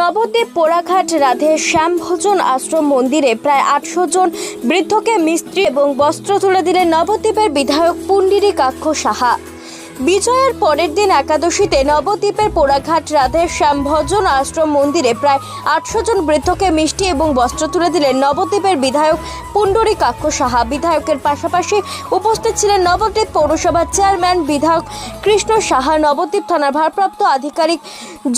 নবদ্বীপ, পোড়াঘাট, রাধে শ্যামভোজন আশ্রম মন্দিরে প্রায় আটশো জন বৃদ্ধকে মিস্ত্রি এবং বস্ত্র তুলে দিলেন নবদ্বীপের বিধায়ক পুণ্ডিরিকাক্ষ সাহা। বিজয়ের পরের দিন একাদশীতে নবদ্বীপের পোড়াঘাট, রাধে শ্যামভজন আশ্রম মন্দিরে প্রায় আটশো জন বৃদ্ধকে মিষ্টি এবং বস্ত্র তুলে দিলেন নবদ্বীপের বিধায়ক পুণ্ডরী কাক্ষ সাহা। বিধায়কের পাশাপাশি উপস্থিত ছিলেন নবদ্বীপ পৌরসভার চেয়ারম্যান বিধায়ক কৃষ্ণ সাহা। নবদ্বীপ থানার ভারপ্রাপ্ত আধিকারিক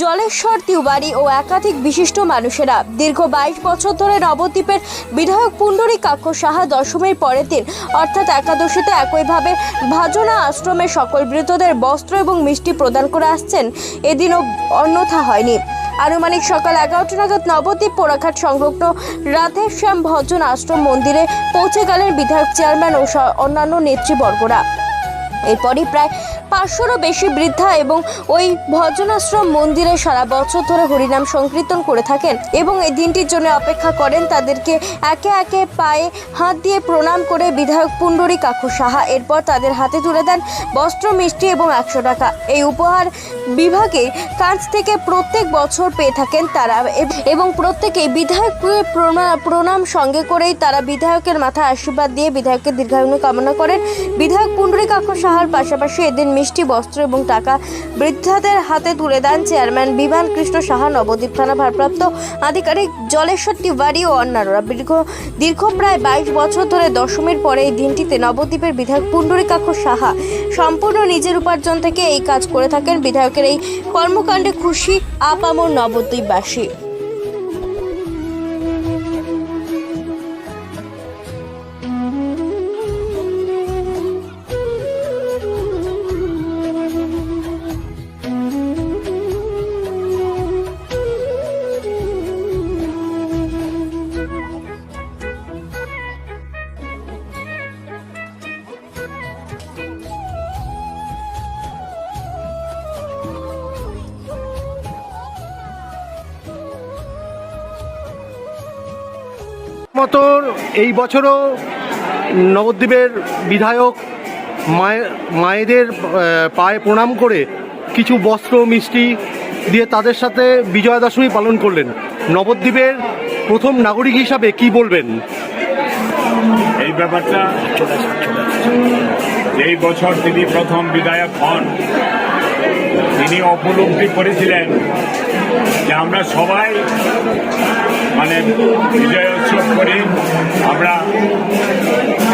জলেশ্বর তিওয়ারি ও একাধিক বিশিষ্ট মানুষেরা দীর্ঘ বাইশ বছর ধরে নবদ্বীপের বিধায়ক পুণ্ডরী কাক্ষ সাহা দশমীর পরের দিন, অর্থাৎ একাদশীতে একইভাবে ভাজনা আশ্রমে সকল বৃদ্ধদের বস্ত্র এবং মিষ্টি প্রদান করে আসছেন, এদিনও অন্যথা হয়নি। আনুমানিক সকাল এগারোটা নাগাদ নবদ্বীপ পোড়াঘাট সংলগ্ন রাধেশ্যাম ভজন আশ্রম মন্দিরে পৌঁছে গেলেন বিধায়ক চেয়ারম্যান ও অন্যান্য নেতৃবর্গরা। এরপরই প্রায় পাঁচশোরও বেশি বৃদ্ধা এবং ওই ভজনাশ্রম মন্দিরে সারা বছর ধরে হরিনাম সংকীর্তন করে থাকেন এবং এই দিনটির জন্য অপেক্ষা করেন তাদেরকে একে একে পায়ে হাত দিয়ে প্রণাম করে বিধায়ক পুণ্ডরী কাকু সাহা। এরপর তাদের হাতে তুলে দেন বস্ত্র, মিষ্টি এবং একশো টাকা। এই উপহার বিভাগে কাছ থেকে প্রত্যেক বছর পেয়ে থাকেন তারা এবং প্রত্যেকে বিধায়ককে প্রণা- প্রণাম সঙ্গে করেই তারা বিধায়কের মাথায় আশীর্বাদ দিয়ে বিধায়কের দীর্ঘায়ু কামনা করেন। বিধায়ক পুণ্ডরী কাকু সাহার পাশাপাশি এদিন মিষ্টি বস্ত্র এবং টাকা বৃদ্ধাদের হাতে তুলে দেন চেয়ারম্যান বিমান কৃষ্ণ সাহা। নবদ্বীপ থানা ভারপ্রাপ্ত আধিকারিক জলেশ্বর তিওয়ারি ও অন্যান্যরা দীর্ঘ দীর্ঘ প্রায় বাইশ বছর ধরে দশমীর পরে এই দিনটিতে নবদ্বীপের বিধায়ক পুণ্ডরীকাক্ষ সাহা সম্পূর্ণ নিজের উপার্জন থেকে এই কাজ করে থাকেন। বিধায়কের এই কর্মকাণ্ডে খুশি আপামর নবদ্বীপবাসী। মতো এই বছরও নবদ্বীপের বিধায়ক মায়ের মায়েদের পায়ে প্রণাম করে কিছু বস্ত্র, মিষ্টি দিয়ে তাদের সাথে বিজয়া দশমী পালন করলেন। নবদ্বীপের প্রথম নাগরিক হিসাবে কি বলবেন? এই ব্যাপারটা এই বছর তিনি প্রথম বিধায়ক হন। তিনি উপলব্ধি করেছিলেন যে আমরা সবাই মানে বিজয় উৎসব করি। আমরা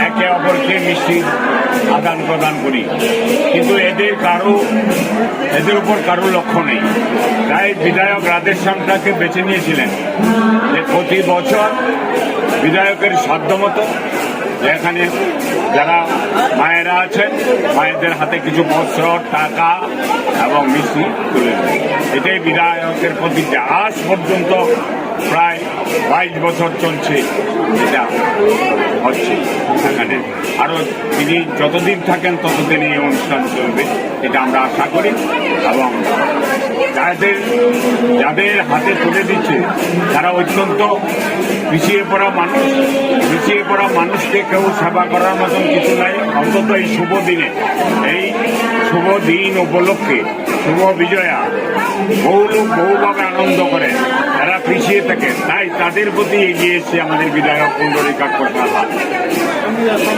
একে অপরকে মিষ্টি আদান প্রদান করি। কিন্তু এদের কারও, এদের উপর কারও লক্ষ্য নেই। তাই বিধায়ক রাধেশ্যামটাকে বেছে নিয়েছিলেন যে প্রতি বছর বিধায়কের সাধ্যমতো এখানে যারা মায়েরা আছেন, মায়েদের হাতে কিছু বস্ত্র, টাকা এবং মিষ্টি তুলে এটাই বিধায়কের প্রতিজ্ঞা। আজ পর্যন্ত প্রায় বাইশ বছর চলছে এটা হচ্ছে। এখানে আরও তিনি যতদিন থাকেন, ততদিন এই অনুষ্ঠান চলবে। এটা আমরা আশা করি এবং যাদের যাদের হাতে তুলে দিচ্ছে, তারা অত্যন্ত পিছিয়ে পড়া মানুষ। পিছিয়ে পড়া মানুষকে কেউ সেবা করার মতন কিছু নাই। অন্তত এই শুভ দিনে, এই শুভ দিন উপলক্ষে, শুভ বিজয়া বহু লোক বহুভাবে আনন্দ করে তারা পিছিয়ে থাকে। তাই তাদের প্রতি এগিয়ে এসছে আমাদের বিধায়ক কুণ্ডলী সাহা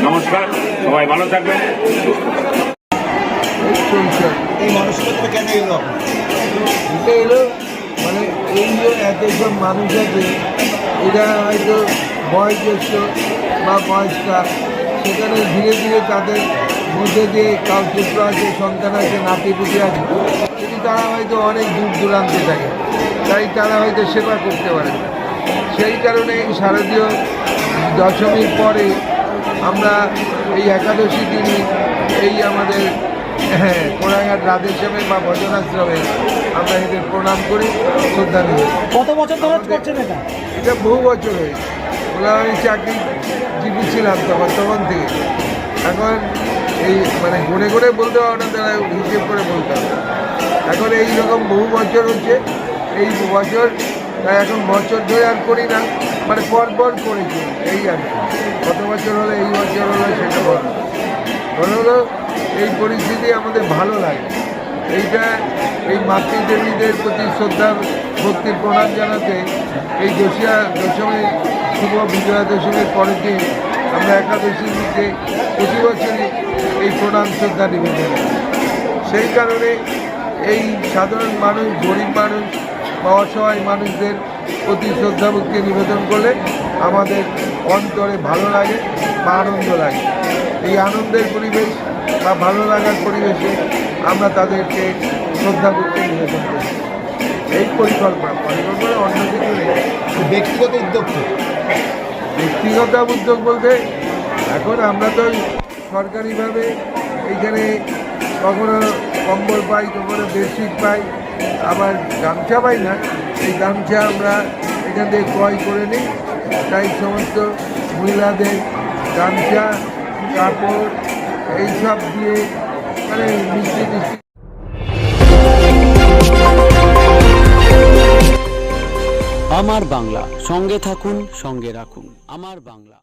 নমস্কার, সবাই ভালো থাকবেন। এই মানসিকতা কেন এলো? এটা এলো মানে এই যে এত সব মানুষ আছে এরা হয়তো বয়োজ্যেষ্ঠ বা বয়স্কার সেখানে ধীরে ধীরে তাদের মধ্যে দিয়ে কাউ পুত্র আছে সন্তান আছে নাতিপুতি আছে কিন্তু তারা হয়তো অনেক দূর দূরান্তে থাকে তাই তারা হয়তো সেবা করতে পারে না। সেই কারণে এই শারদীয় দশমীর পরে আমরা এই একাদশী দিনই এই আমাদের হ্যাঁ কোড়াঘাট রাধেশ্যামে বা ভজনাশ্রমে আমরা এদের প্রণাম করি শ্রদ্ধা নিই। কত বছর ধরে করছেন এটা? এটা বহু বছর হয়েছে। আমি চাকরিজীবী ছিলাম তখন তখন থেকে। এখন এই মানে ঘুরে ঘুরে বলতে পারব না তারা হিসেব করে বলতে হবে। এখন এই রকম বহু বছর হচ্ছে। এই বছর তাই এখন বছর ধরে আর করি না মানে পর পর করেছি এই আর কত বছর হলো এই বছর হলো সেটা বলো। হলো এই পরিস্থিতি আমাদের ভালো লাগে। এইটা এই মাতৃদেবীদের প্রতি শ্রদ্ধা ভক্তির প্রণাম জানাতে এই দশিয়া দশমী, শুভ বিজয়া দশমীর পরের দিন আমরা একাদশীর দিকে প্রতি বছরই এই প্রণাম, শ্রদ্ধা নিবেদন সেই কারণে এই সাধারণ মানুষ, গরিব মানুষ বা অসহায় মানুষদের প্রতি শ্রদ্ধা, ভক্তি নিবেদন করলে আমাদের অন্তরে ভালো লাগে বা আনন্দ লাগে। এই আনন্দের পরিবেশ বা ভালো লাগার পরিবেশে আমরা তাদেরকে শ্রদ্ধা করতে নিবেদন করি এই পরিকল্পনা পরিকল্পনা অন্য কিছু নেই। ব্যক্তিগত উদ্যোগ। ব্যক্তিগত উদ্যোগ বলতে এখন আমরা তো সরকারিভাবে এইখানে কখনো কম্বল পাই কখনো বেডশিট পাই আবার গামছা পাই না। এই গামছা আমরা এখান থেকে ক্রয় করে নিই। তাই সমস্ত মহিলাদের গামছা কাপড় এইসব দিয়ে মানে মিষ্টি টিষ্টি। আমার বাংলা সঙ্গে থাকুন সঙ্গে রাখুন। আমার বাংলা।